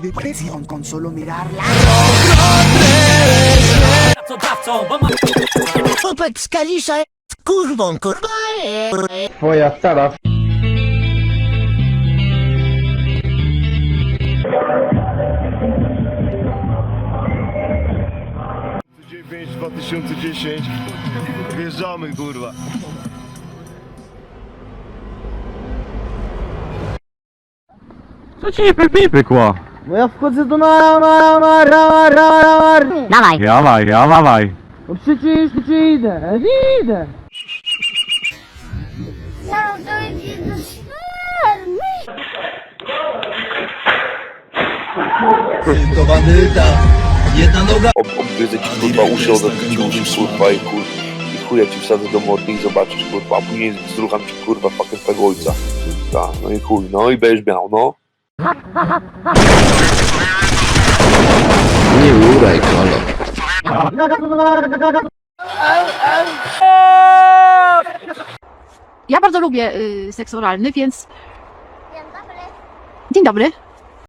Y presión con solo mirarla. Chłopak z Kalisza z kurwą, kurwa. Twoja stara 9 2010 Wjeżdżamy kurwa Co ci nie pykło? No ja wchodzę do na na na na na na Dawaj. Jawaj, jawaj. No przecież, przecież idę, idę ob, obgryzę ci kurwa uszy, odetnę ci uszy kurwa i kur... I chuja ci wsadzę do mordy i zobaczysz kurwa, a później zrucham ci kurwa pakiet twojego ojca. Tak, no i chuj, no i będziesz miał, no. Ja bardzo lubię y, seks oralny, więc. Dzień dobry.